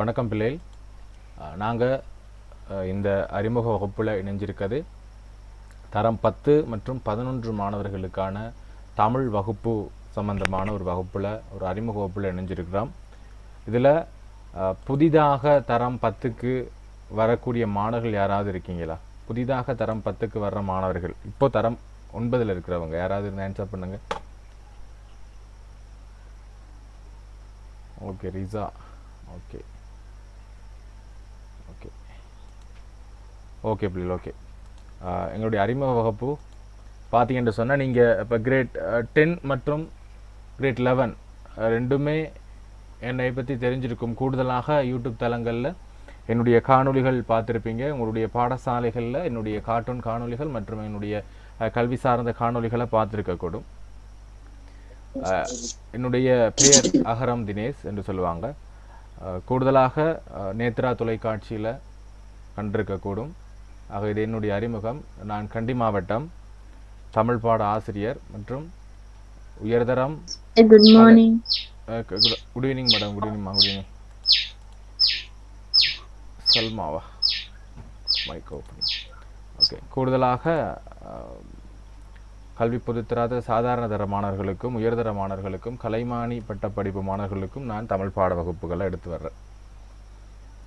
வணக்கம் பிள்ளைகள். நாங்கள் இந்த அறிமுக வகுப்பில் இணைஞ்சிருக்கிறது தரம் பத்து மற்றும் பதினொன்று மாணவர்களுக்கான தமிழ் வகுப்பு சம்பந்தமான ஒரு வகுப்பில் ஒரு அறிமுக வகுப்பில் இணைஞ்சிருக்கிறோம். இதில் புதிதாக தரம் பத்துக்கு வரக்கூடிய மாணவர்கள் யாராவது இருக்கீங்களா? புதிதாக தரம் பத்துக்கு வர்ற மாணவர்கள். இப்போ தரம் ஒன்பதில் இருக்கிறவங்க யாராவது இருந்தால் ஆன்சர் பண்ணுங்க. Okay Risa. ஓகே. ஓகே பிள்ளைகள் ஓகே எங்களுடைய அறிமுக வகுப்பு பார்த்தீங்கன்னு சொன்னால் நீங்கள் இப்போ கிரேட் டென் மற்றும் கிரேட் லெவன் ரெண்டுமே என்னை பற்றி தெரிஞ்சிருக்கும். கூடுதலாக யூடியூப் தளங்களில் என்னுடைய காணொளிகள் பார்த்துருப்பீங்க. உங்களுடைய பாடசாலைகளில் என்னுடைய கார்ட்டூன் காணொளிகள் மற்றும் என்னுடைய கல்வி சார்ந்த காணொளிகளை பார்த்துருக்கக்கூடும். என்னுடைய பெயர் அகரம் தினேஷ் என்று சொல்லுவாங்க. கூடுதலாக நேத்ரா தொலைக்காட்சியில் கண்டிருக்கக்கூடும். ஆக இது என்னுடைய அறிமுகம். நான் கண்டி மாவட்டம் தமிழ் பாட ஆசிரியர் மற்றும் உயர்தரம் good morning good evening madam good evening good evening சல்மாவா. Mic open okay கூடுதலாக கல்வி பொதுத்தராத சாதாரண தர மாணவர்களுக்கும் உயர்தர மாணவர்களுக்கும் கலைமானி பட்டப்படிப்பு மாணவர்களுக்கும் நான் தமிழ் பாட வகுப்புகளை எடுத்து வர்றேன்.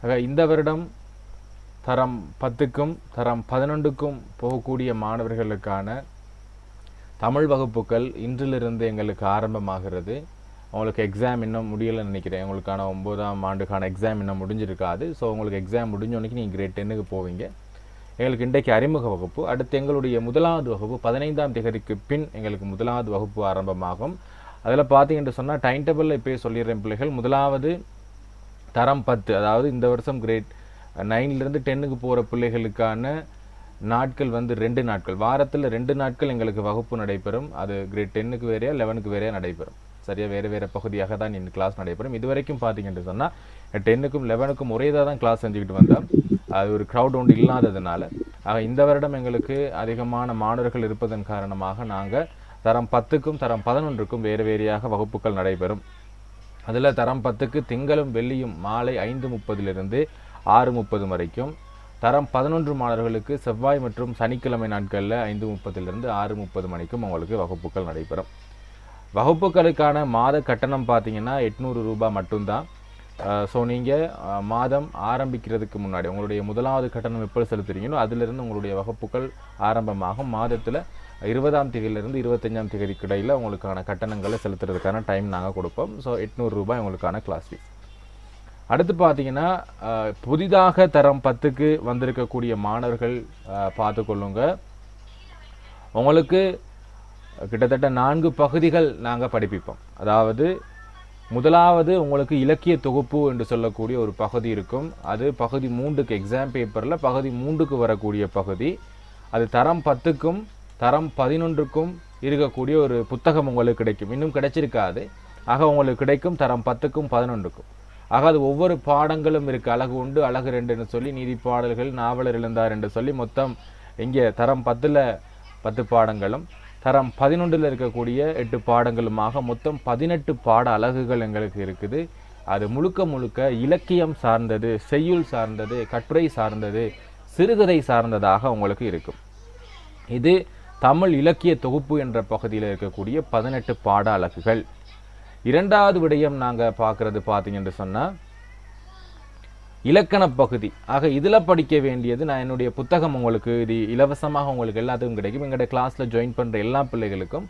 ஆக இந்த வருடம் தரம் பத்துக்கும் தரம் பதினொன்றுக்கும் போகக்கூடிய மாணவர்களுக்கான தமிழ் வகுப்புகள் இன்றிலிருந்து எங்களுக்கு ஆரம்பமாகிறது. உங்களுக்கு எக்ஸாம் இன்னும் முடியலைன்னு நினைக்கிறேன். உங்களுக்கான ஒம்போதாம் ஆண்டுக்கான எக்ஸாம் இன்னும் முடிஞ்சிருக்காது. ஸோ உங்களுக்கு எக்ஸாம் முடிஞ்சோடனே நீங்கள் கிரேட் டென்னுக்கு போவீங்க. எங்களுக்கு இன்றைக்கு அறிமுக வகுப்பு. அடுத்து எங்களுடைய முதலாவது வகுப்பு பதினைந்தாம் தேதிக்கு பின் எங்களுக்கு முதலாவது வகுப்பு ஆரம்பமாகும். அதில் பார்த்தீங்கன்னு சொன்னால் டைம் டேபிளில் இப்போயே சொல்லிடுறேன் பிள்ளைகள். முதலாவது தரம் பத்து அதாவது இந்த வருஷம் கிரேட் நைன்லேருந்து டென்னுக்கு போகிற பிள்ளைகளுக்கான நாட்கள் வந்து ரெண்டு நாட்கள். வாரத்தில் ரெண்டு நாட்கள் எங்களுக்கு வகுப்பு நடைபெறும். அது கிரேட் டென்னுக்கு வேறையா லெவனுக்கு வேறையா நடைபெறும். சரியா? வேறு வேறு பகுதியாக தான் இந்த கிளாஸ் நடைபெறும். இது வரைக்கும் பார்த்தீங்கன்னு சொன்னால் டென்னுக்கும் லெவனுக்கும் ஒரே தான் கிளாஸ் செஞ்சுக்கிட்டு வந்தோம். அது ஒரு க்ரௌட் ஒன்று இல்லாததுனால. ஆக இந்த வருடம் எங்களுக்கு அதிகமான மாணவர்கள் இருப்பதன் காரணமாக நாங்கள் தரம் பத்துக்கும் தரம் பதினொன்றுக்கும் வேறு வேறையாக வகுப்புகள் நடைபெறும். அதில் தரம் பத்துக்கு திங்களும் வெள்ளியும் மாலை ஐந்து முப்பதிலிருந்து ஆறு முப்பது வரைக்கும். தரம் பதினொன்று மாணவர்களுக்கு செவ்வாய் மற்றும் சனிக்கிழமை நாட்களில் ஐந்து முப்பதிலிருந்து ஆறு முப்பது மணிக்கும் உங்களுக்கு வகுப்புகள் நடைபெறும். வகுப்புகளுக்கான மாத கட்டணம் பார்த்தீங்கன்னா எட்நூறு ரூபாய் மட்டும்தான். ஸோ நீங்கள் மாதம் ஆரம்பிக்கிறதுக்கு முன்னாடி உங்களுடைய முதலாவது கட்டணம் எப்போ செலுத்துறீங்களோ அதிலிருந்து உங்களுடைய வகுப்புகள் ஆரம்பமாகும். மாதத்தில் இருபதாம் தேதியிலிருந்து இருபத்தஞ்சாம் தேதிக்கு இடையில் உங்களுக்கான கட்டணங்களை செலுத்துறதுக்கான டைம் நாங்கள் கொடுப்போம். ஸோ எட்நூறு ரூபாய் உங்களுக்கான கிளாஸ் ஃபீஸ் அடுத்து பார்த்தீங்கன்னா புதிதாக தரம் பத்துக்கு வந்திருக்கக்கூடிய மாணவர்கள் பார்த்துக்கொள்ளுங்க உங்களுக்கு கிட்டத்தட்ட நான்கு பகுதிகள் நாங்கள் படிப்பிப்போம். அதாவது முதலாவது உங்களுக்கு இலக்கிய தொகுப்பு என்று சொல்லக்கூடிய ஒரு பகுதி இருக்கும். அது பகுதி மூன்றுக்கு எக்ஸாம் பேப்பரில் பகுதி மூன்றுக்கு வரக்கூடிய பகுதி. அது தரம் பத்துக்கும் தரம் பதினொன்றுக்கும் இருக்கக்கூடிய ஒரு புத்தகம் உங்களுக்கு கிடைக்கும். இன்னும் கிடைச்சிருக்காது. ஆக உங்களுக்கு கிடைக்கும் தரம் பத்துக்கும் பதினொன்றுக்கும். ஆக அது ஒவ்வொரு பாடங்களும் இருக்குது அழகு உண்டு அழகு ரெண்டுன்னு சொல்லி நீதி பாடல்கள் நாவலர் எழுந்தார் என்று சொல்லி மொத்தம் இங்கே தரம் பத்தில் பத்து பாடங்களும் தரம் பதினொன்றில் இருக்கக்கூடிய எட்டு பாடங்களுமாக மொத்தம் பதினெட்டு பாட அலகுகள் எங்களுக்கு இருக்குது. அது முழுக்க முழுக்க இலக்கியம் சார்ந்தது செய்யுள் சார்ந்தது கட்டுரை சார்ந்தது சிறுகதை சார்ந்ததாக உங்களுக்கு இருக்கும். இது தமிழ் இலக்கிய தொகுப்பு என்ற பகுதியில் இருக்கக்கூடிய பதினெட்டு பாட அலகுகள் இரண்டாவது விடயம் நாங்கள் பார்க்குறது பார்த்தீங்கன்னு சொன்னால் இலக்கண பகுதி. ஆக இதில் படிக்க வேண்டியது நான் என்னுடைய புத்தகம் உங்களுக்கு இது இலவசமாக உங்களுக்கு எல்லாத்துக்கும் கிடைக்கும். எங்களுடைய கிளாஸில் ஜாயின் பண்ணுற எல்லா பிள்ளைகளுக்கும்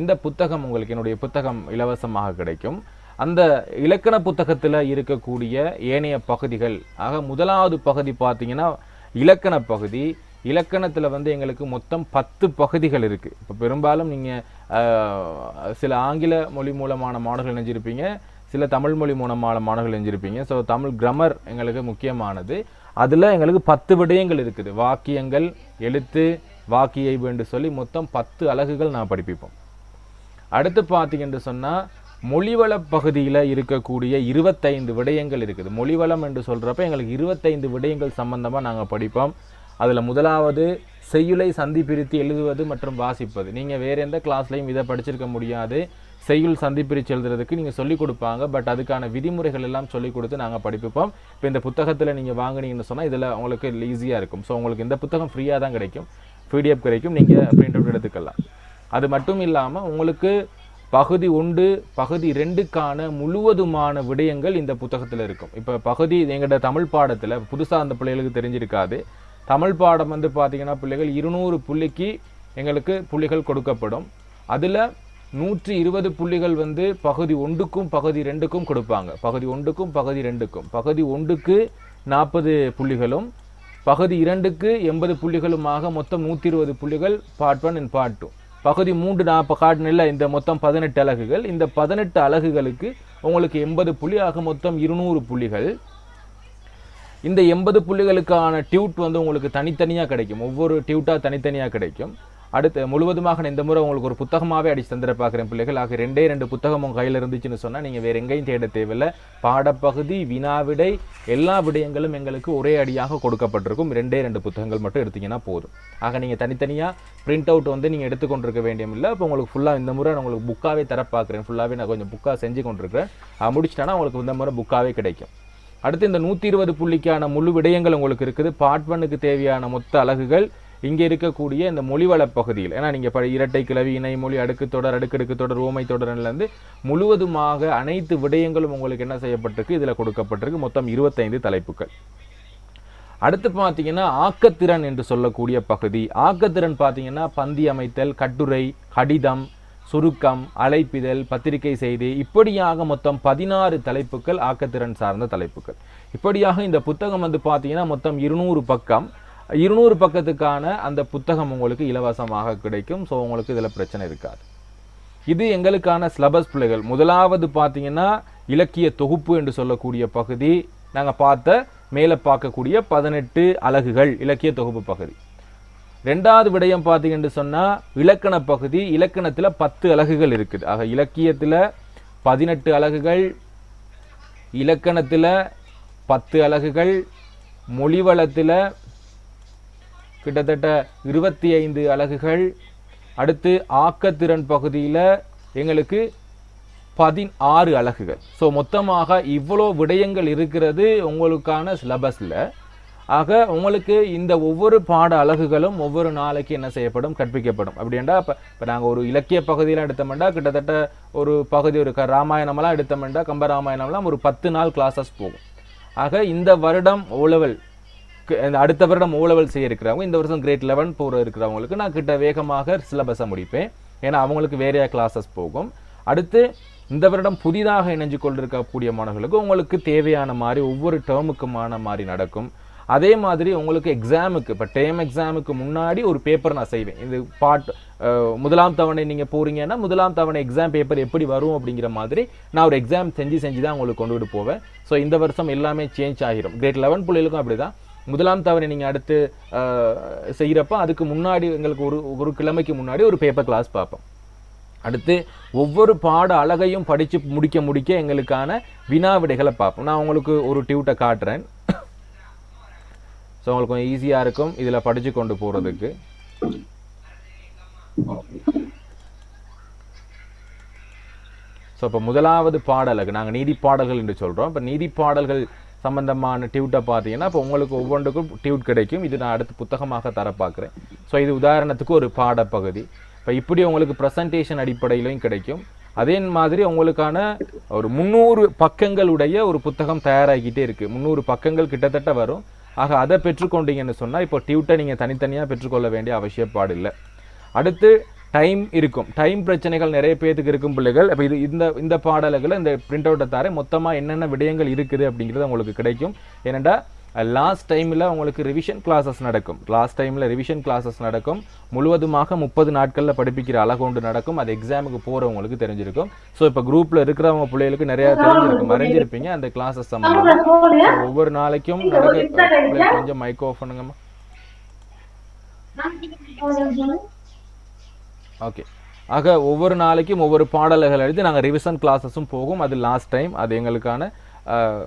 இந்த புத்தகம் உங்களுக்கு என்னுடைய புத்தகம் இலவசமாக கிடைக்கும். அந்த இலக்கண புத்தகத்தில் இருக்கக்கூடிய ஏனைய பகுதிகள் ஆக முதலாவது பகுதி பார்த்தீங்கன்னா இலக்கண பகுதி. இலக்கணத்தில் வந்து எங்களுக்கு மொத்தம் பத்து பகுதிகள் இருக்குது இப்போ பெரும்பாலும் நீங்கள் சில ஆங்கில மொழி மூலமான மாணவர்கள் நினைஞ்சிருப்பீங்க சில தமிழ் மொழி மூலமான மாணவர்கள் செஞ்சுருப்பீங்க ஸோ தமிழ் கிரமர் எங்களுக்கு முக்கியமானது. அதில் எங்களுக்கு பத்து விடயங்கள் இருக்குது. வாக்கியங்கள் எழுத்து வாக்கியைவு என்று சொல்லி மொத்தம் பத்து அலகுகள் நான் படிப்பிப்போம். அடுத்து பார்த்தீங்கன்னு சொன்னால் மொழிவள பகுதியில் இருக்கக்கூடிய இருபத்தைந்து விடயங்கள் இருக்குது. மொழிவளம் என்று சொல்கிறப்ப எங்களுக்கு இருபத்தைந்து விடயங்கள் சம்பந்தமாக நாங்கள் படிப்போம். அதில் முதலாவது செய்யுளை சந்தி பிரித்து எழுதுவது மற்றும் வாசிப்பது. நீங்கள் வேறு எந்த கிளாஸ்லையும் இதை படிச்சிருக்க முடியாது. செய்யுள் சந்தி பிரித்து எழுதுறதுக்கு நீங்கள் சொல்லிக் கொடுப்பாங்க. பட் அதுக்கான விதிமுறைகள் எல்லாம் சொல்லிக் கொடுத்து நாங்கள் படிப்பிப்போம். இப்போ இந்த புத்தகத்தில் நீங்கள் வாங்கினீங்கன்னு சொன்னால் இதில் உங்களுக்கு ஈஸியாக இருக்கும். ஸோ உங்களுக்கு இந்த புத்தகம் ஃப்ரீயாக தான் கிடைக்கும். பிடிஎஃப் கிடைக்கும். நீங்கள் பிரிண்ட் அவுட் எடுத்துக்கலாம். அது மட்டும் இல்லாமல் உங்களுக்கு பகுதி ஒன்று பகுதி ரெண்டுக்கான முழுவதுமான விடயங்கள் இந்த புத்தகத்தில் இருக்கும். இப்போ பகுதி எங்களோட தமிழ் பாடத்தில் புதுசாக அந்த பிள்ளைகளுக்கு தெரிஞ்சிருக்காது. தமிழ் பாடம் வந்து பார்த்தீங்கன்னா பிள்ளைகள் இருநூறு புள்ளிக்கு எங்களுக்கு புள்ளிகள் கொடுக்கப்படும். அதில் நூற்றி இருபது புள்ளிகள் வந்து பகுதி ஒன்றுக்கும் பகுதி ரெண்டுக்கும் கொடுப்பாங்க. பகுதி ஒன்றுக்கும் பகுதி ரெண்டுக்கும். பகுதி ஒன்றுக்கு நாற்பது புள்ளிகளும் பகுதி இரண்டுக்கு எண்பது புள்ளிகளுமாக மொத்தம் நூற்றி இருபது புள்ளிகள் part one and part two பகுதி மூன்று நாற்பது காட்டினில் இந்த மொத்தம் பதினெட்டு அலகுகள். இந்த பதினெட்டு அலகுகளுக்கு உங்களுக்கு எண்பது புள்ளி ஆக மொத்தம் இருநூறு புள்ளிகள். இந்த எண்பது புள்ளிகளுக்கான டியூட் வந்து உங்களுக்கு தனித்தனியாக கிடைக்கும். ஒவ்வொரு டியூட்டாக தனித்தனியாக கிடைக்கும். அடுத்து முழுவதுமாக நான் இந்த முறை உங்களுக்கு ஒரு புத்தகமாகவே அடித்து தந்துட பார்க்குறேன் பிள்ளைகள். ஆக ரெண்டே ரெண்டு புத்தகம் உங்கள் கையில் இருந்துச்சுன்னு சொன்னால் நீங்கள் வேறு எங்கேயும் தேட தேவையில்லை. பாடப்பகுதி வினாவிடை எல்லா விடயங்களும் எங்களுக்கு ஒரே அடியாக கொடுக்கப்பட்டிருக்கும். ரெண்டே ரெண்டு புத்தகங்கள் மட்டும் எடுத்தீங்கன்னா போதும். ஆக நீங்கள் தனித்தனியாக பிரிண்ட் அவுட் வந்து நீங்கள் எடுத்துக்கொண்டிருக்க வேண்டியம் இல்லை இப்போ உங்களுக்கு ஃபுல்லாக இந்த முறை நான் உங்களுக்கு புக்காகவே தர பார்க்குறேன். ஃபுல்லாகவே நான் கொஞ்சம் புக்காக செஞ்சு கொண்டிருக்கிறேன். அது முடிச்சிட்டேன்னா உங்களுக்கு இந்த முறை புக்காகவே கிடைக்கும். அடுத்து இந்த நூற்றி இருபது புள்ளிக்கான முழு விடயங்கள் உங்களுக்கு இருக்குது. பார்ட் ஒன்னுக்கு தேவையான மொத்த அலகுகள் இங்கே இருக்கக்கூடிய இந்த மொழிவள பகுதியில் ஏன்னா நீங்கள் ப இரட்டை கிளவி இணை மொழி அடுக்கு தொடர் அடுக்கடுக்கு தொடர் ஓமை தொடர்லேருந்து முழுவதுமாக அனைத்து விடயங்களும் உங்களுக்கு என்ன செய்யப்பட்டிருக்கு? இதில் கொடுக்கப்பட்டிருக்கு. மொத்தம் இருபத்தைந்து தலைப்புகள். அடுத்து பார்த்தீங்கன்னா ஆக்கத்திறன் என்று சொல்லக்கூடிய பகுதி. ஆக்கத்திறன் பார்த்தீங்கன்னா பந்தி அமைத்தல் கட்டுரை கடிதம் சுருக்கம் அழைப்பிதழ் பத்திரிகை செய்தி இப்படியாக மொத்தம் பதினாறு தலைப்புகள் ஆக்கத்திறன் சார்ந்த தலைப்புகள். இப்படியாக இந்த புத்தகம் வந்து பார்த்தீங்கன்னா மொத்தம் இருநூறு பக்கம். இருநூறு பக்கத்துக்கான அந்த புத்தகம் உங்களுக்கு இலவசமாக கிடைக்கும். ஸோ உங்களுக்கு இதில் பிரச்சனை இருக்காது. இது எங்களுக்கான சிலபஸ் பிள்ளைகள். முதலாவது பார்த்தீங்கன்னா இலக்கிய தொகுப்பு என்று சொல்லக்கூடிய பகுதி. நாங்கள் பார்த்த மேலே பார்க்கக்கூடிய பதினெட்டு அலகுகள் இலக்கிய தொகுப்பு பகுதி. ரெண்டாவது விடயம் பார்த்தீங்கன்னு சொன்னால் இலக்கண பகுதி இலக்கணத்தில் பத்து அலகுகள் இருக்குது. ஆக இலக்கியத்தில் பதினெட்டு அலகுகள் இலக்கணத்தில் பத்து அலகுகள் மொழிவளத்தில் கிட்டத்தட்ட இருபத்தி ஐந்து அலகுகள் அடுத்து ஆக்கத்திறன் பகுதியில் எங்களுக்கு பதினாறு அலகுகள். ஸோ மொத்தமாக இவ்வளோ விடயங்கள் இருக்கிறது உங்களுக்கான சிலபஸில் ஆக உங்களுக்கு இந்த ஒவ்வொரு பாட அலகுகளும் ஒவ்வொரு நாளைக்கு என்ன செய்யப்படும்? கற்பிக்கப்படும். அப்படின்டா இப்போ இப்போ நாங்கள் ஒரு இலக்கிய பகுதியெலாம் எடுத்தோம்னா கிட்டத்தட்ட ஒரு பகுதி ஒரு க ராமாயணமெல்லாம் எடுத்தோம்னா கம்பராமாயணம்லாம் ஒரு பத்து நாள் கிளாஸஸ் போகும். ஆக இந்த வருடம் ஓலவல் அடுத்த வருடம் ஓலவல் செய்ய இருக்கிறவங்க இந்த வருஷம் கிரேட் லெவன் போகிற இருக்கிறவங்களுக்கு நான் கிட்ட வேகமாக சிலபஸை முடிப்பேன். ஏன்னா அவங்களுக்கு வேறையாக கிளாஸஸ் போகும். அடுத்து இந்த வருடம் புதிதாக இணைஞ்சு கொண்டிருக்கக்கூடிய மாணவர்களுக்கு உங்களுக்கு தேவையான மாதிரி ஒவ்வொரு டேர்முக்குமான மாதிரி நடக்கும். அதே மாதிரி உங்களுக்கு எக்ஸாமுக்கு இப்போ டேம் எக்ஸாமுக்கு முன்னாடி ஒரு பேப்பர் நான் செய்வேன். இது பாட் முதலாம் தவணை நீங்கள் போகிறீங்கன்னா முதலாம் தவணை எக்ஸாம் பேப்பர் எப்படி வரும் அப்படிங்கிற மாதிரி நான் ஒரு எக்ஸாம் செஞ்சு செஞ்சு தான் உங்களுக்கு கொண்டுட்டு போவேன். ஸோ இந்த வருஷம் எல்லாமே சேஞ்ச் ஆகிரும். கிரேட் லெவன் பிள்ளைகளுக்கும் அப்படி தான் முதலாம் தவணை நீங்கள் அடுத்து செய்கிறப்ப அதுக்கு முன்னாடி எங்களுக்கு ஒரு ஒரு கிழமைக்கு முன்னாடி ஒரு பேப்பர் கிளாஸ் பார்ப்போம். அடுத்து ஒவ்வொரு பாட அழகையும் படித்து முடிக்க முடிக்க எங்களுக்கான வினா விடைகளை பார்ப்போம். நான் உங்களுக்கு ஒரு டியூட்டை காட்டுறேன். ஸோ உங்களுக்கு கொஞ்சம் ஈஸியாக இருக்கும். இதில் படித்து கொண்டு போகிறதுக்கு ஸோ இப்போ முதலாவது பாடலுக்கு நாங்கள் நீதி பாடல்கள் என்று சொல்கிறோம் இப்போ நீதி பாடல்கள் சம்பந்தமான டியூட்டை பார்த்தீங்கன்னா இப்போ உங்களுக்கு ஒவ்வொன்றுக்கும் டியூட் கிடைக்கும். இது நான் அடுத்து புத்தகமாக தர பார்க்குறேன் ஸோ இது உதாரணத்துக்கு ஒரு பாடப்பகுதி. இப்போ இப்படி உங்களுக்கு ப்ரெசன்டேஷன் அடிப்படையிலையும் கிடைக்கும். அதே மாதிரி உங்களுக்கான ஒரு முந்நூறு பக்கங்களுடைய ஒரு புத்தகம் தயாராகிக்கிட்டே இருக்குது முந்நூறு பக்கங்கள் கிட்டத்தட்ட வரும். ஆக அதை பெற்றுக்கொண்டீங்கன்னு சொன்னால் இப்போ டியூட்டை நீங்கள் தனித்தனியாக பெற்றுக்கொள்ள வேண்டிய அவசியப்பாடு இல்லை அடுத்து டைம் இருக்கும். டைம் பிரச்சனைகள் நிறைய பேர்த்துக்கு இருக்கும் பிள்ளைகள். இப்போ இது இந்த இந்த பாடல்களை இந்த பிரிண்ட் அவுட்டை தர மொத்தமாக என்னென்ன விடயங்கள் இருக்குது அப்படிங்கிறது உங்களுக்கு கிடைக்கும். ஏனெண்டா லாஸ்ட் டைமில் உங்களுக்கு ரிவிஷன் கிளாஸஸ் நடக்கும். லாஸ்ட் டைமில் ரிவிஷன் கிளாஸஸ் நடக்கும். முழுவதுமாக முப்பது நாட்களில் படிப்பிக்கிற அழகொண்டு நடக்கும். அது எக்ஸாமுக்கு போகிறவங்களுக்கு தெரிஞ்சிருக்கும். ஸோ இப்போ குரூப்பில் இருக்கிறவங்க பிள்ளைகளுக்கு நிறையா தெரிஞ்சிருக்கும் அறிஞ்சிருப்பீங்க அந்த கிளாஸஸ் சம்பந்தமாக ஒவ்வொரு நாளைக்கும் நடக்க கொஞ்சம் மைக் ஆஃப் பண்ணுங்கம்மா. ஓகே ஆக ஒவ்வொரு நாளைக்கும் ஒவ்வொரு பாடல்கள் எழுதி நாங்கள் ரிவிஷன் கிளாஸஸும் போகும். அது லாஸ்ட் டைம் அது எங்களுக்கான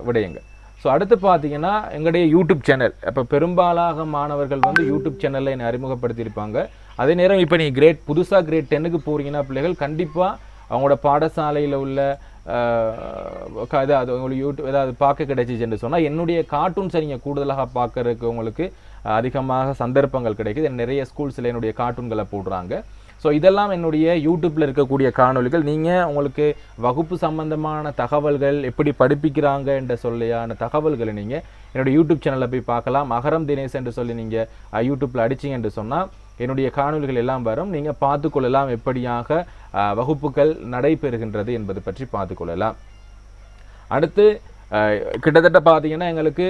விடயங்கள். ஸோ அடுத்து பார்த்தீங்கன்னா எங்களுடைய யூடியூப் சேனல் இப்போ பெரும்பாலாக மாணவர்கள் வந்து யூடியூப் சேனலில் என்னை அறிமுகப்படுத்தியிருப்பாங்க. அதே நேரம் இப்போ நீங்கள் கிரேட் புதுசாக கிரேட் டென்னுக்கு போகிறீங்கன்னா பிள்ளைகள் கண்டிப்பாக அவங்களோட பாடசாலையில் உள்ள அஹ், அதாவது உங்களுக்கு யூடியூப் ஏதாவது பார்க்க கிடைச்சிச்சுன்னு சொன்னால் என்னுடைய கார்ட்டூன்ஸை நீங்கள் கூடுதலாக பார்க்கறதுக்கு உங்களுக்கு அதிகமாக சந்தர்ப்பங்கள் கிடைக்குது. நிறைய ஸ்கூல்ஸில் என்னுடைய கார்ட்டூன்களை போடுறாங்க. ஸோ இதெல்லாம் என்னுடைய யூடியூப்பில் இருக்கக்கூடிய காணொலிகள் நீங்கள் உங்களுக்கு வகுப்பு சம்பந்தமான தகவல்கள் எப்படி படிப்பிக்கிறாங்க என்ற சொல்லியான தகவல்களை நீங்கள் என்னுடைய யூடியூப் சேனலில் போய் பார்க்கலாம். அகரம் தினேஷ் என்று சொல்லி நீங்கள் யூடியூப்பில் அடிச்சிங்க என்று சொன்னால் என்னுடைய காணொளிகள் எல்லாம் வரும். நீங்கள் பார்த்துக்கொள்ளலாம் எப்படியாக வகுப்புகள் நடைபெறுகின்றது என்பது பற்றி பார்த்துக்கொள்ளலாம் அடுத்து கிட்டத்தட்ட பார்த்தீங்கன்னா எங்களுக்கு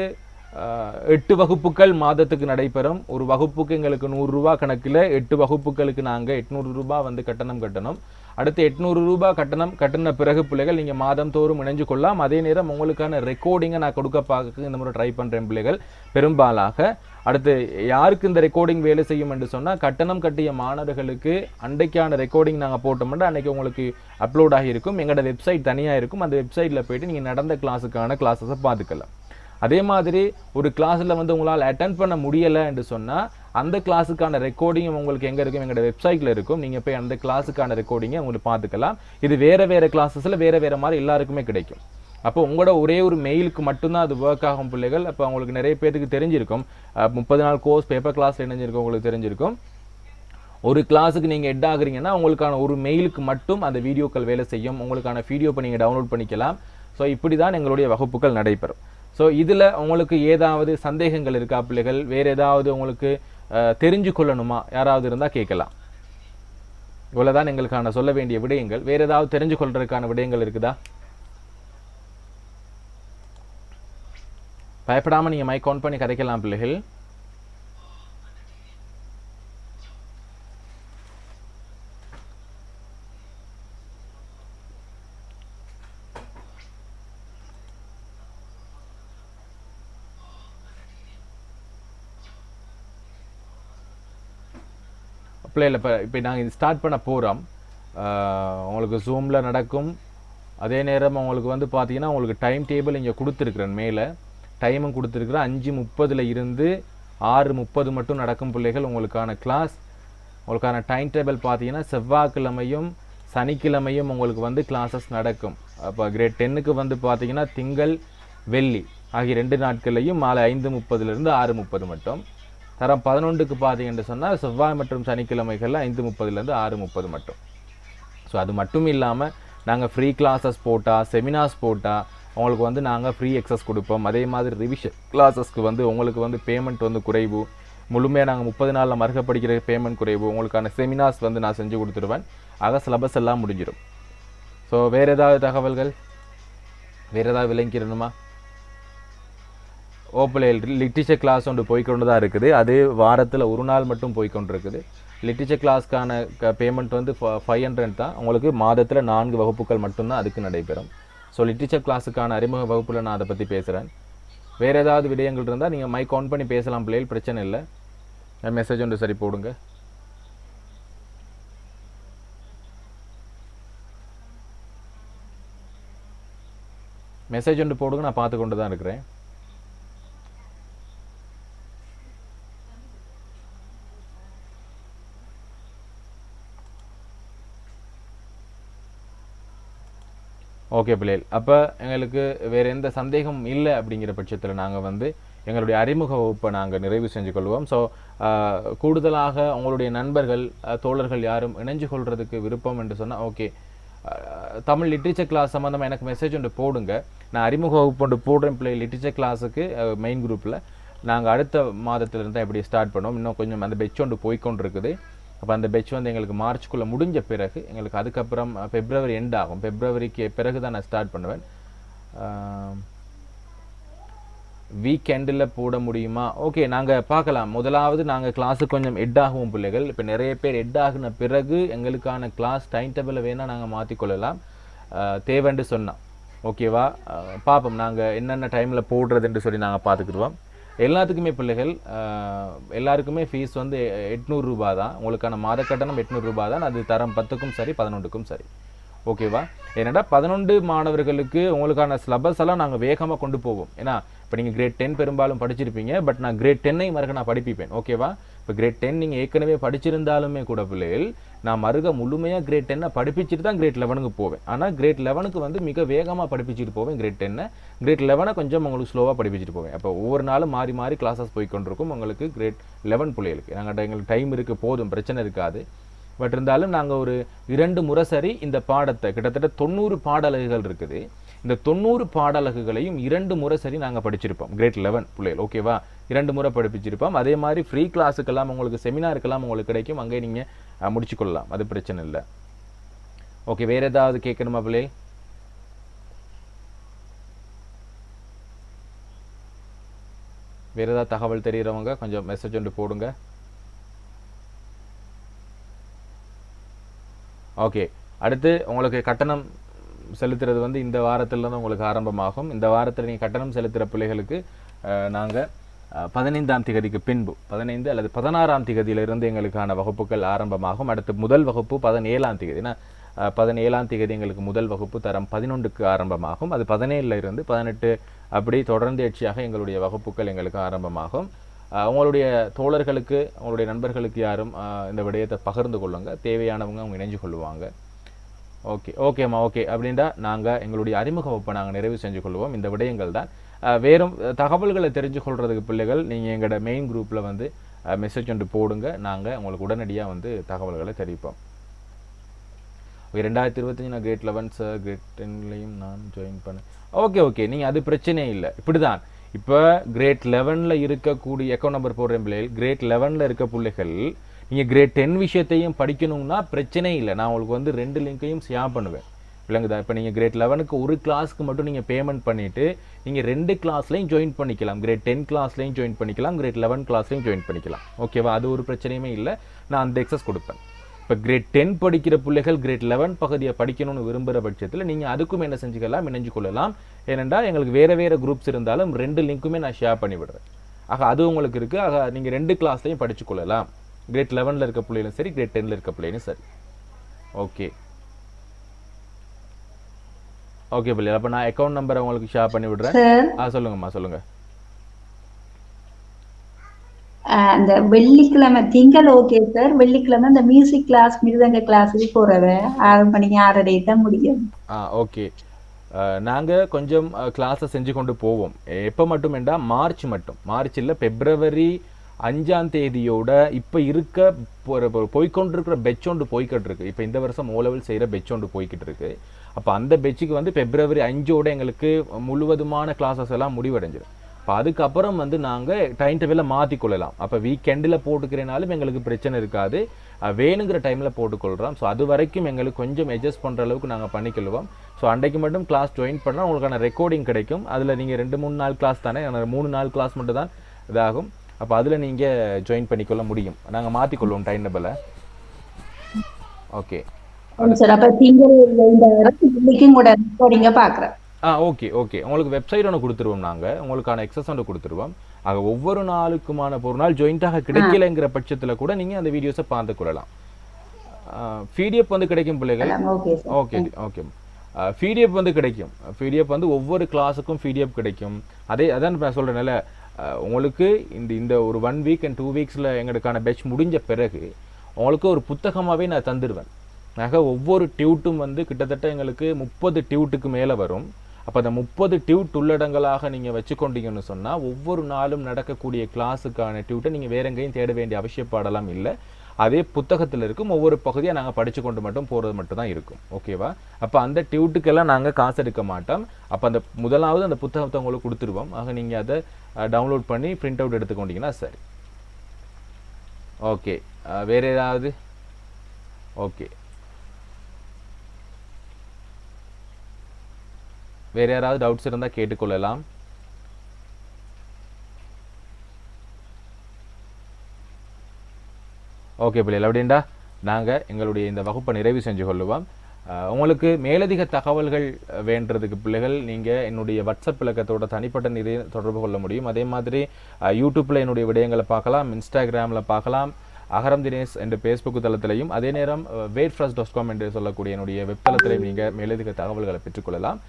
எட்டு வகுப்புகள் மாதத்துக்கு நடைபெறும். ஒரு வகுப்புக்கு எங்களுக்கு நூறுரூவா கணக்கில் எட்டு வகுப்புகளுக்கு நாங்கள் எட்நூறு ரூபாய் வந்து கட்டணம் கட்டணும். அடுத்து எட்நூறு ரூபா கட்டணம் கட்டின பிறகு பிள்ளைகள் நீங்கள் மாதம் தோறும் இணைஞ்சு கொள்ளலாம். அதே நேரம் உங்களுக்கான ரெக்கார்டிங்கை நான் கொடுக்க பார்க்க இந்த முறை ட்ரை பண்ணுறேன் பிள்ளைகள் பெரும்பாலாக. அடுத்து யாருக்கு இந்த ரெக்கார்டிங் வேலை செய்யும் என்று சொன்னால் கட்டணம் கட்டிய மாணவர்களுக்கு அன்றைக்கான ரெக்கார்டிங் நாங்கள் போட்டோம்னா அன்றைக்கி உங்களுக்கு அப்லோட் ஆகியிருக்கும். எங்களோட வெப்சைட் தனியாக இருக்கும். அந்த வெப்சைட்டில் போயிட்டு நீங்கள் நடந்த கிளாஸுக்கான கிளாஸஸை பார்த்துக்கலாம். அதே மாதிரி ஒரு கிளாஸில் வந்து உங்களால் அட்டன் பண்ண முடியலை என்று சொன்னால் அந்த கிளாஸுக்கான ரெக்கார்டிங் உங்களுக்கு எங்கே இருக்கும்? எங்களோட வெப்சைட்டில் இருக்கும். நீங்கள் போய் அந்த கிளாஸுக்கான ரெக்கார்டிங்கை உங்களுக்கு பார்த்துக்கலாம். இது வேறு வேறு கிளாஸஸில் வேறு வேறு மாதிரி எல்லாருக்குமே கிடைக்கும். அப்போ உங்களோட ஒரே ஒரு மெயிலுக்கு மட்டும்தான் அது ஒர்க் ஆகும் பிள்ளைகள். அப்போ அவங்களுக்கு நிறைய பேருக்கு தெரிஞ்சிருக்கும். முப்பது நாள் கோர்ஸ் பேப்பர் கிளாஸ் இணைஞ்சிருக்கும் உங்களுக்கு தெரிஞ்சிருக்கும். ஒரு கிளாஸுக்கு நீங்கள் ஹெட் ஆகுறீங்கன்னா உங்களுக்கான ஒரு மெயிலுக்கு மட்டும் அந்த வீடியோக்கள் வேலை செய்யும். உங்களுக்கான வீடியோ நீங்கள் டவுன்லோட் பண்ணிக்கலாம். ஸோ இப்படி தான் எங்களுடைய வகுப்புகள் நடைபெறும். ஸோ இதில் உங்களுக்கு ஏதாவது சந்தேகங்கள் இருக்கா பிள்ளைகள்? வேறு ஏதாவது உங்களுக்கு தெரிஞ்சு கொள்ளணுமா? யாராவது இருந்தால் கேட்கலாம். இவ்வளோதான் எங்களுக்கான சொல்ல வேண்டிய விடயங்கள். வேறு ஏதாவது தெரிஞ்சு கொள்றதுக்கான விடயங்கள் இருக்குதா? பயப்படாமல் நீங்கள் மைக் ஆன் பண்ணி கதைக்கலாம் பிள்ளைகள். டிஸ்பிளேயில் இப்போ இப்போ நாங்கள் இது ஸ்டார்ட் பண்ண போகிறோம் உங்களுக்கு ஜூமில் நடக்கும். அதே நேரம் உங்களுக்கு வந்து பார்த்தீங்கன்னா உங்களுக்கு டைம் டேபிள் இங்கே கொடுத்துருக்குறேன் மேலே. டைமும் கொடுத்துருக்குறேன். அஞ்சு முப்பதுல இருந்து ஆறு முப்பது மட்டும் நடக்கும் பிள்ளைகள் உங்களுக்கான கிளாஸ் உங்களுக்கான டைம் டேபிள் பார்த்தீங்கன்னா செவ்வாய்க்கிழமையும் சனிக்கிழமையும் உங்களுக்கு வந்து கிளாஸஸ் நடக்கும். அப்போ கிரேட் டென்னுக்கு வந்து பார்த்தீங்கன்னா திங்கள் வெள்ளி ஆகிய ரெண்டு நாட்கள்லையும் மாலை ஐந்து முப்பதுலேருந்து ஆறு முப்பது மட்டும். தரம் பதினொன்றுக்கு பார்த்தீங்கன்னு சொன்னால் செவ்வாய் மற்றும் சனிக்கிழமைகளில் ஐந்து முப்பதுலேருந்து ஆறு முப்பது மட்டும். ஸோ அது மட்டும் இல்லாமல் நாங்கள் ஃப்ரீ கிளாஸஸ் போட்டால் செமினார்ஸ் போட்டால் உங்களுக்கு வந்து நாங்கள் ஃப்ரீ எக்ஸஸ் கொடுப்போம். அதே மாதிரி ரிவிஷன் கிளாஸஸ்க்கு வந்து உங்களுக்கு வந்து பேமெண்ட் வந்து குறைவு. முழுமையாக நாங்கள் முப்பது நாளில் மறுக்க படிக்கிற பேமெண்ட் குறைவு. உங்களுக்கான செமினார்ஸ் வந்து நான் செஞ்சு கொடுத்துருவேன் ஆக சிலபஸ் எல்லாம் முடிஞ்சிடும் ஸோ வேறு ஏதாவது தகவல்கள்? வேறு ஏதாவது விளங்கிடணுமா? ஓப்பலையில் லிட்டிச்சர் கிளாஸ் ஒன்று போய்கொண்டு தான் இருக்குது. அது வாரத்தில் ஒரு நாள் மட்டும் போய்க்கொண்டு இருக்குது கிளாஸ்க்கான க பேமெண்ட் வந்து ஃபைவ் ஹண்ட்ரட் தான். உங்களுக்கு மாதத்தில் நான்கு வகுப்புகள் மட்டும்தான் அதுக்கு நடைபெறும். ஸோ லிட்டிச்சர் கிளாஸுக்கான அறிமுக வகுப்பில் நான் அதை பற்றி பேசுகிறேன் வேறு ஏதாவது விடயங்கள் இருந்தால் நீங்கள் மைக் ஆன் பண்ணி பேசலாம் பிள்ளைகள். பிரச்சனை இல்லை. மெசேஜ் ஒன்று சரி போடுங்க. மெசேஜ் ஒன்று போடுங்க நான் பார்த்து கொண்டு தான் இருக்கிறேன். ஓகே பிள்ளைகள். அப்போ எங்களுக்கு வேறு எந்த சந்தேகமும் இல்லை அப்படிங்கிற பட்சத்தில் நாங்கள் வந்து எங்களுடைய அறிமுக வகுப்பை நாங்கள் நிறைவு செஞ்சு கொள்வோம். ஸோ கூடுதலாக உங்களுடைய நண்பர்கள் தோழர்கள் யாரும் இணைஞ்சு கொள்றதுக்கு விருப்பம் என்று சொன்னால் ஓகே தமிழ் லிட்ரேச்சர் கிளாஸ் சம்மந்தமாக எனக்கு மெசேஜ் ஒன்று போடுங்க. நான் அறிமுக வகுப்பு ஒன்று போடுறேன் பிள்ளை லிட்ரேச்சர் கிளாஸுக்கு மெயின் குரூப்பில் நாங்கள் அடுத்த மாதத்துலேருந்து தான் எப்படி ஸ்டார்ட் பண்ணுவோம். இன்னும் கொஞ்சம் அந்த பெச் ஒன்று போய்க்கொண்டு இருக்குது அப்போ அந்த பெட்ச் வந்து எங்களுக்கு மார்ச்சுக்குள்ளே முடிஞ்ச பிறகு எங்களுக்கு அதுக்கப்புறம் பிப்ரவரி எண்ட் ஆகும். பிப்ரவரிக்கு பிறகு தான் நான் ஸ்டார்ட் பண்ணுவேன். வீக்கெண்டில் போட முடியுமா? ஓகே நாங்கள் பார்க்கலாம். முதலாவது நாங்கள் கிளாஸுக்கு கொஞ்சம் ஹெட் ஆகுவோம் பிள்ளைகள். இப்போ நிறைய பேர் ஹெட் ஆகின பிறகு எங்களுக்கான கிளாஸ் டைம் டேபிளை வேணால் நாங்கள் மாற்றிக்கொள்ளலாம் தேவைன்னு சொன்னால் ஓகேவா பார்ப்போம். நாங்கள் என்னென்ன டைமில் போடுறதுன்னு சொல்லி நாங்கள் பார்த்துக்கிடுவோம். எல்லாத்துக்குமே பிள்ளைகள் எல்லாருக்குமே ஃபீஸ் வந்து எட்நூறுரூபா தான். உங்களுக்கான மாத கட்டணம் எட்நூறுரூபா தான். அது தரம் பத்துக்கும் சரி பதினொன்றுக்கும் சரி. ஓகேவா என்னடா பதினொன்று மாணவர்களுக்கு உங்களுக்கான சிலபஸ் எல்லாம் நாங்கள் வேகமாக கொண்டு போவோம். ஏன்னா இப்போ நீங்கள் கிரேட் டென் பெரும்பாலும் படிச்சிருப்பீங்க பட் நான் கிரேட் டென்னை மறுக்க நான் படிப்பிப்பேன். ஓகேவா இப்போ கிரேட் டென் நீங்கள் ஏற்கனவே படிச்சிருந்தாலுமே கூட பிள்ளைகள் நான் மறுக முழுமையாக கிரேட் டென்னை படிப்பிச்சுட்டு தான் கிரேட் லெவனுக்கு போவேன். ஆனால் கிரேட் லெவனுக்கு வந்து மிக வேகமாக படிப்பிச்சுட்டு போவேன் கிரேட் டென்னை கிரேட் லெவனை கொஞ்சம் உங்களுக்கு ஸ்லோவாக படிப்பிச்சுட்டு போவேன். அப்போ ஒவ்வொரு நாளும் மாறி மாறி கிளாஸஸ் போய் கொண்டிருக்கும் உங்களுக்கு கிரேட் லெவன் பிள்ளைகளுக்கு நாங்கள் எங்களுக்கு டைம் இருக்குது போதும் பிரச்சனை இருக்காது. பட் இருந்தாலும் நாங்கள் ஒரு இரண்டு முறை சரி இந்த பாடத்தை கிட்டத்தட்ட தொண்ணூறு பாடலகுகள் இருக்குது. இந்த தொண்ணூறு பாடலகுகளையும் இரண்டு முறை சரி நாங்கள் படிச்சிருப்போம். கிரேட் லெவன் பிள்ளைகள் ஓகேவா இரண்டு முறை படிப்பிச்சிருப்போம். அதே மாதிரி ஃப்ரீ கிளாஸுக்கெல்லாம் உங்களுக்கு செமினாருக்கெல்லாம் உங்களுக்கு கிடைக்கும். அங்கே நீங்கள் முடிச்சுக்கொள்ளலாம். அது பிரச்சனை இல்லை. ஓகே வேற ஏதாவது கேட்கணுமா பிள்ளைகள் வேற ஏதாவது தகவல் தெரிகிறவங்க கொஞ்சம் மெசேஜ் ஒன்று போடுங்க. ஓகே அடுத்து உங்களுக்கு கட்டணம் செலுத்துறது வந்து இந்த வாரத்தில் தான் உங்களுக்கு ஆரம்பமாகும். இந்த வாரத்தில் நீங்கள் கட்டணம் செலுத்துகிற பிள்ளைகளுக்கு நாங்கள் பதினைந்தாம் திகதிக்கு பின்பு பதினைந்து அல்லது பதினாறாம் திகதியிலிருந்து எங்களுக்கான வகுப்புகள் ஆரம்பமாகும். அடுத்து முதல் வகுப்பு பதினேழாம் திகதி. ஏன்னா பதினேழாம் தேதி எங்களுக்கு முதல் வகுப்பு தரம் பதினொன்றுக்கு ஆரம்பமாகும். அது பதினேழுல இருந்து பதினெட்டு அப்படி தொடர்ந்தேர்ச்சியாக எங்களுடைய வகுப்புகள் எங்களுக்கு ஆரம்பமாகும். உங்களுடைய தோழர்களுக்கு உங்களுடைய நண்பர்களுக்கு யாரும் இந்த விடயத்தை பகிர்ந்து கொள்ளுங்கள் தேவையானவங்க அவங்க இணைஞ்சு கொள்ளுவாங்க. ஓகே ஓகேம்மா ஓகே. அப்படின்டா நாங்கள் எங்களுடைய அறிமுக வகுப்பை நாங்கள் நிறைவு செஞ்சு கொள்வோம். இந்த விடயங்கள் தான். வேறும் தகவல்களை தெரிஞ்சு கொள்றதுக்கு பிள்ளைகள் நீங்கள் எங்களோட மெயின் குரூப்பில் வந்து மெசேஜ் ஒன்று போடுங்க. நாங்கள் உங்களுக்கு உடனடியாக வந்து தகவல்களை தெரிவிப்போம். ஓகே ரெண்டாயிரத்தி இருபத்தஞ்சு நான் கிரேட் லெவன்ஸ் கிரேட் டென்லேயும் நான் ஜாயின் பண்ணேன் ஓகே ஓகே. நீங்கள் அது பிரச்சனையே இல்லை. இப்படி தான் இப்போ கிரேட் லெவனில் இருக்கக்கூடிய அக்கௌண்ட் நம்பர் போடுற பிள்ளைகள். கிரேட் லெவனில் இருக்க பிள்ளைகள் நீங்கள் கிரேட் டென் விஷயத்தையும் படிக்கணும்னா பிரச்சனை இல்லை. நான் உங்களுக்கு வந்து ரெண்டு லிங்க்கையும் ஷேர் பண்ணுவேன். விளங்குதா? இப்போ நீங்கள் கிரேட் லெவனுக்கு ஒரு கிளாஸ்க்கு மட்டும் நீங்கள் பேமெண்ட் பண்ணிவிட்டு நீங்கள் ரெண்டு கிளாஸ்லையும் ஜாயின் பண்ணிக்கலாம். கிரேட் டென் கிளாஸ்லையும் ஜாயின் பண்ணிக்கலாம். கிரேட் லெவன் கிளாஸ்லையும் ஜாயின் பண்ணிக்கலாம். ஓகேவா அது ஒரு பிரச்சனையுமே இல்லை. நான் அந்த எக்ஸஸ் கொடுப்பேன். இப்போ கிரேட் டென் படிக்கிற பிள்ளைகள் கிரேட் லெவன் பகுதியை படிக்கணும்னு விரும்புகிற பட்சத்தில் நீங்கள் அதுக்கும் என்ன செஞ்சுக்கலாம்? இணைஞ்சு கொள்ளலாம். ஏனென்றால் எங்களுக்கு வேறு வேறு குரூப்ஸ் இருந்தாலும் ரெண்டு லிங்க்குமே நான் ஷேர் பண்ணி விடுறேன் ஆக அது உங்களுக்கு இருக்குது ஆக நீங்கள் ரெண்டு கிளாஸ்லையும் படித்து கொள்ளலாம். கிரேட் லெவனில் இருக்க பிள்ளைகளும் சரி கிரேட் டென்னில் இருக்க பிள்ளைகளும் சரி. ஓகே ஓகே பிள்ளை அப்போ நான் அக்கௌண்ட் நம்பரை உங்களுக்கு ஷேர் பண்ணி விடுறேன். சார் ஆ சொல்லுங்கம்மா சொல்லுங்கள் அந்த வெள்ளிக்கிழமை திங்கள் ஓகே சார் வெள்ளிக்கிழமை அந்த மியூசிக் கிளாஸ் மிருதங்க கிளாஸுக்கு போறவ ஆறு மணிக்கு ஆறரை தான் முடியும். ஆ ஓகே நாங்கள் கொஞ்சம் கிளாஸை செஞ்சு கொண்டு போவோம். எப்போ மட்டும் என்றால் மார்ச் மட்டும். மார்ச் இல்லை பிப்ரவரி அஞ்சாம் தேதியோட இப்போ இருக்க போய்கொண்டிருக்கிற பொ- ஒன்று போய்கிட்டு இருக்கு இப்போ இந்த வருஷம் ஓ லெவல் செய்கிற பெட்ச் ஒன்று போய்கிட்டு இருக்கு அப்போ அந்த பெச்சுக்கு வந்து பிப்ரவரி அஞ்சோட எங்களுக்கு முழுவதுமான கிளாஸஸ் எல்லாம் முடிவடைஞ்சிடும் இப்போ அதுக்கப்புறம் வந்து நாங்கள் டைம் டேபிளை மாற்றிக்கொள்ளலாம் அப்போ வீக்கெண்டில் போட்டுக்கிறனாலும் எங்களுக்கு பிரச்சனை இருக்காது. வேணுங்கிற டைமில் போட்டுக்கொள்கிறோம் ஸோ அது வரைக்கும் எங்களுக்கு கொஞ்சம் அட்ஜஸ்ட் பண்ணுற அளவுக்கு நாங்கள் பண்ணிக்கொள்வோம். ஸோ அன்றைக்கு மட்டும் கிளாஸ் ஜாயின் பண்ணால் உங்களுக்கான ரெக்கார்டிங் கிடைக்கும். அதில் நீங்கள் ரெண்டு மூணு நாள் கிளாஸ் தானே? மூணு நாள் கிளாஸ் மட்டும் தான் இதாகும். அப்போ அதில் நீங்கள் ஜாயின் பண்ணிக்கொள்ள முடியும். நாங்கள் மாற்றிக்கொள்வோம் டைம் டேபிளை ஓகே சார் அப்ப இந்த ஆ ஓகே ஓகே உங்களுக்கு வெப்சைட் ஒன்று கொடுத்துருவோம் நாங்கள் உங்களுக்கான எக்ஸஸ் ஒன்று கொடுத்துருவோம். ஆக ஒவ்வொரு நாளுக்குமான ஒரு நாள் ஜாயிண்ட்டாக கிடைக்கலைங்கிற பட்சத்தில் கூட நீங்கள் அந்த வீடியோஸை பார்த்து கொள்ளலாம். பிடிஎஃப் வந்து கிடைக்கும் பிள்ளைகள்? ஓகே ஓகே பிடிஎஃப் வந்து கிடைக்கும். பிடிஎஃப் வந்து ஒவ்வொரு கிளாஸுக்கும் பிடிஎஃப் கிடைக்கும். அதே அதான் நான் சொல்கிறேன்ல உங்களுக்கு இந்த இந்த ஒரு ஒன் வீக் அண்ட் டூ வீக்ஸில் எங்களுக்கான பேட்ச் முடிஞ்ச பிறகு உங்களுக்கு ஒரு புத்தகமாகவே நான் தந்துடுவேன் ஆக ஒவ்வொரு டியூட்டும் வந்து கிட்டத்தட்ட எங்களுக்கு முப்பது டியூட்டுக்கு மேலே வரும். அப்போ அந்த முப்பது டியூட் உள்ளடங்களாக நீங்கள் வச்சுக்கொண்டீங்கன்னு சொன்னால் ஒவ்வொரு நாளும் நடக்கக்கூடிய கிளாஸுக்கான டியூட்டை நீங்கள் வேற எங்கேயும் தேட வேண்டிய அவசியப்பாடெல்லாம் இல்லை. அதே புத்தகத்தில் இருக்கும். ஒவ்வொரு பகுதியாக நாங்கள் படித்து கொண்டு மட்டும் போகிறது மட்டும் தான் இருக்கும் ஓகேவா அப்போ அந்த டியூட்டுக்கெல்லாம் நாங்கள் காசு எடுக்க மாட்டோம். அப்போ அந்த முதலாவது அந்த புத்தகத்தை உங்களுக்கு கொடுத்துருவோம். ஆக நீங்கள் அதை டவுன்லோட் பண்ணி பிரிண்ட் அவுட் எடுத்துக்கொண்டீங்கன்னா சரி. ஓகே வேற ஏதாவது? ஓகே வேறு யாராவது டவுட்ஸ் இருந்தால் கேட்டுக்கொள்ளலாம். ஓகே பிள்ளைகள் அப்படின்டா நாங்கள் எங்களுடைய இந்த வகுப்பை நிறைவு செஞ்சு கொள்ளுவோம். உங்களுக்கு மேலதிக தகவல்கள் வேண்டதுக்கு பிள்ளைகள் நீங்கள் என்னுடைய வாட்ஸ்அப் இலக்கத்தோட தனிப்பட்ட நிறைய தொடர்பு கொள்ள முடியும். அதே மாதிரி யூடியூப்பில் என்னுடைய விடயங்களை பார்க்கலாம் இன்ஸ்டாகிராமில் பார்க்கலாம் அகரம் தினேஷ் என்ற ஃபேஸ்புக் தளத்திலையும். அதே நேரம் வெயிட் ஃப்ரஸ் டாட் காம் என்று சொல்லக்கூடிய என்னுடைய வெப்தளத்திலையும் நீங்கள் மேலதிக தகவல்களை பெற்றுக்கொள்ளலாம்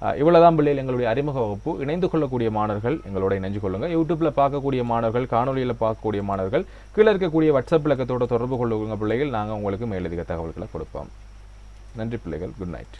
இவ்வளோதான் இவ்வளவுதான் பிள்ளைகள் எங்களுடைய அறிமுக வகுப்பு. இணைந்து கொள்ளக்கூடிய மாணவர்கள் எங்களோட இணைஞ்சு கொள்ளுங்கள் யூடியூப்பில் பார்க்கக்கூடிய மாணவர்கள் காணொலியில் பார்க்கக்கூடிய மாணவர்கள் கீழே இருக்கக்கூடிய வாட்ஸ்அப் இலக்கத்தோட தொடர்பு கொள்ளுங்க பிள்ளைகள். நாங்கள் உங்களுக்கு மேலதிக தகவல்களை கொடுப்போம். நன்றி பிள்ளைகள். Good night